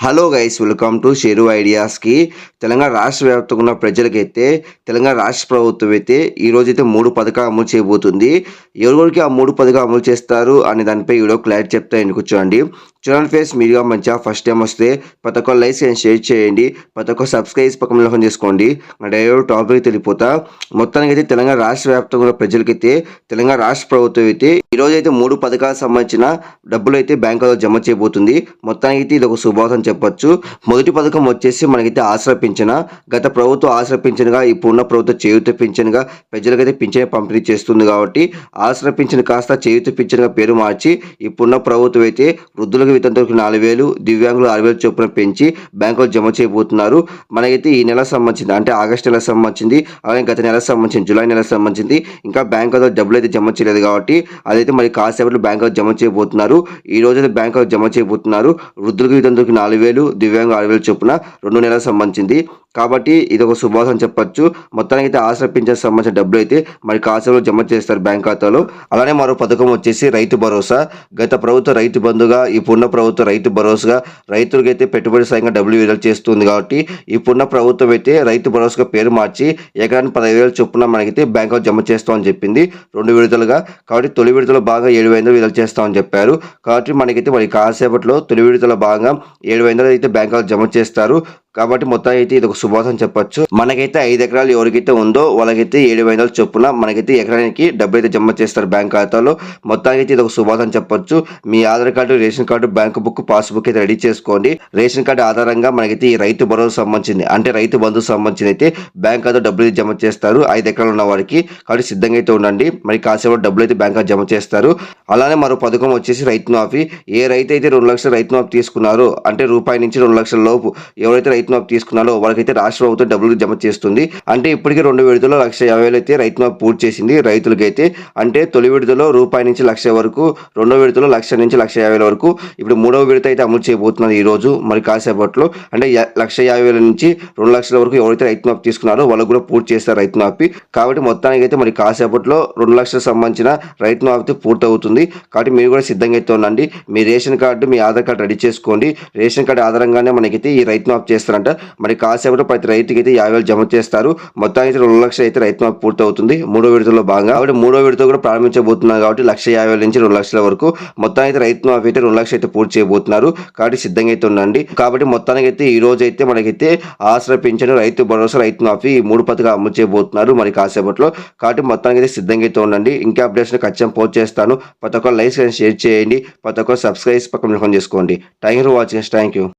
Hello guys welcome to Sheru ఐడియాస్కి Telangana రాష్ట్ర వ్యాప్తంగా ఉన్న ప్రజలకైతే తెలంగాణ రాష్ట్ర ప్రభుత్వం అయితే ఈ మూడు పథకాలు అమలు చేయబోతుంది. ఎవరికి ఆ మూడు పథకాలు అమలు చేస్తారు అనే దానిపై వీడియో క్లారిటీ చెప్తా ఎందుకు చూడండి చూడండి ఫేస్ మీడియా మంచిగా ఫస్ట్ టైం వస్తే ప్రతి ఒక్క లైక్ అండ్ షేర్ చేయండి. ప్రతి ఒక్క సబ్స్క్రైబ్ పక్కన లోపం చేసుకోండి. డైరెక్ట్ టాపిక్ తెలిపోతా మొత్తానికి అయితే తెలంగాణ రాష్ట్ర వ్యాప్తంగా ఉన్న ప్రజలకైతే తెలంగాణ రాష్ట్ర ప్రభుత్వం అయితే ఈ అయితే మూడు పథకాలకు సంబంధించిన డబ్బులు అయితే బ్యాంకులో జమ చేయబోతుంది. మొత్తానికి అయితే ఇది ఒక శుభాసం చెప్పొచ్చు. మొదటి పథకం వచ్చేసి మనకైతే ఆసరా పింఛన. గత ప్రభుత్వం ఆసరా పింఛన్గా ఇప్పుడున్న ప్రభుత్వం చేయూత పింఛన్గా ప్రజలకైతే పింఛన్ పంపిణీ చేస్తుంది కాబట్టి ఆసరా పింఛన్ కాస్త చేయూత పింఛన్గా పేరు మార్చి ఇప్పుడున్న ప్రభుత్వం అయితే వృద్ధులకు వితంతులకు నాలుగు వేలు దివ్యాంగులు ఆరు వేలు చొప్పున పెంచి బ్యాంకులో జమ చేయబోతున్నారు. మనకైతే ఈ నెల సంబంధించింది అంటే ఆగస్టు నెల సంబంధించింది అలాగే గత నెల సంబంధించింది జూలై నెల సంబంధించింది ఇంకా బ్యాంకులో డబ్బులు అయితే జమ చేయలేదు కాబట్టి అదైతే మరి కాసేపట్లో బ్యాంకులో జమ చేయబోతున్నారు. ఈ రోజు అయితే బ్యాంకులో జమ చేయబోతున్నారు. వృద్ధులకు వితంతులకు నాలుగు వేలు దివ్యాంగ ఆరు వేలు చొప్పున రెండు నెలలకు సంబంధించింది. కాబట్టి ఇది ఒక శుభాసం చెప్పొచ్చు. మొత్తానికి అయితే ఆశ్రయ పింఛన్ సంబంధించిన డబ్బులు అయితే మరి కాసేపట్లో జమ చేస్తారు బ్యాంక్ ఖాతాలో. అలానే మరో పథకం వచ్చేసి రైతు భరోసా. గత ప్రభుత్వ రైతు బంధుగా ఇప్పుడున్న ప్రభుత్వ రైతు భరోసాగా రైతులకైతే పెట్టుబడి సాయంగా డబ్బులు విడుదల చేస్తుంది కాబట్టి ఇప్పుడున్న ప్రభుత్వం అయితే రైతు భరోసాగా పేరు మార్చి ఎకరానికి పదహైదు వేలు చొప్పున మనకైతే బ్యాంకులో జమ చేస్తామని చెప్పింది. రెండు విడతలుగా కాబట్టి తొలి విడతలో బాగా ఏడు వందలు విడుదల చేస్తామని చెప్పారు. కాబట్టి మనకైతే మరి కాసేపట్లో తొలి విడతల భాగంగా ఏడు వందలు అయితే బ్యాంకులో జమ చేస్తారు. కాబట్టి మొత్తం అయితే ఇది ఒక శుభాసం చెప్పొచ్చు. మనకైతే ఐదు ఎకరాలు ఎవరికైతే ఉందో వాళ్ళకైతే ఏడు వందల చొప్పున మనకైతే ఎకరానికి డబ్బులు అయితే జమ చేస్తారు బ్యాంక్ ఖాతాలో. మొత్తానికి అయితే ఇది ఒక శుభాసం చెప్పొచ్చు. మీ Aadhaar card ration card bank book passbook అయితే రెడీ చేసుకోండి. రేషన్ కార్డు ఆధారంగా మనకైతే ఈ రైతు భరోసా సంబంధించింది అంటే రైతు బంధుకు సంబంధించింది అయితే బ్యాంక్ ఖాతా డబ్బులు అయితే జమ చేస్తారు. ఐదు ఎకరాలు ఉన్న వారికి కాబట్టి సిద్ధంగా అయితే ఉండండి. మరి కాసేపు డబ్బులు అయితే బ్యాంక్ జమ చేస్తారు. అలానే మరో పథకం వచ్చేసి రైతు మాఫీ. ఏ రైతు అయితే రెండు లక్షల రైతు మాఫీ తీసుకున్నారో అంటే రూపాయి నుంచి రెండు లక్షల లోపు ఎవరైతే రైతు మాఫీ తీసుకున్నారో వాళ్ళకైతే రాష్ట్ర ప్రభుత్వం డబ్బులు జమ చేస్తుంది. అంటే ఇప్పటికే రెండు విడతలో లక్ష యాభై వేలు అయితే రైతు మాఫీ పూర్తి చేసింది రైతులకైతే. అంటే తొలి విడతలో రూపాయి నుంచి లక్ష వరకు రెండో విడతలో లక్ష నుంచి లక్ష యాభై వేల వరకు. ఇప్పుడు మూడవ విడత అయితే అమలు చేయబోతున్నారు ఈ రోజు మరి కాసేపట్లో. అంటే లక్ష యాభై వేల నుంచి రెండు లక్షల వరకు ఎవరైతే రైతు మాఫీ తీసుకున్నారో వాళ్ళకు కూడా పూర్తి చేస్తారు రైతు మాఫీ కాబట్టి మొత్తానికి అయితే మరి కాసేపట్లో రెండు లక్షలకు సంబంధించిన రైతు మాఫీ పూర్తి అవుతుంది కాబట్టి మీరు కూడా సిద్ధంగా అయితే ఉండండి. మీ రేషన్ కార్డు మీ ఆధార్ కార్డు రెడీ చేసుకోండి. రేషన్ కార్డు ఆధారంగానే మనకైతే ఈ రైతు మాఫీ చేస్తారంట. మరి కాసేపట్లో ప్రతి రైతుకి అయితే యాభై వేలు జమ చేస్తారు. మొత్తానికి రెండు లక్షలు అయితే రైతు మాకు పూర్తి అవుతుంది మూడో విడతలో భాగంగా కాబట్టి మూడో విడత కూడా ప్రారంభించబోతున్నారు కాబట్టి లక్ష యాభై వేల నుంచి రెండు లక్షల వరకు మొత్తానికి అయితే రైతు మాఫీ అయితే రెండు లక్షలు అయితే పూర్తి చేయబోతున్నారు. కాబట్టి సిద్ధంగా అయితే ఉండండి. కాబట్టి మొత్తానికి అయితే ఈ రోజు అయితే మనకైతే ఆశ్రయ పింఛను రైతు భరోసా రైతు మాఫీ ఈ మూడు పథకాలు అమలు చేయబోతున్నారు మరి కాసేపట్లో. కాబట్టి మొత్తానికి అయితే సిద్ధంగా అయితే ఉండండి. ఇంకా అప్డేట్స్ ఖచ్చితంగా పోస్ట్ చేస్తాను. ప్రతి ఒక్క లైక్స్ షేర్ చేయండి. ప్రతి ఒక్క సబ్స్క్రైబ్ పక్కన చేసుకోండి. Thank you for watching thank you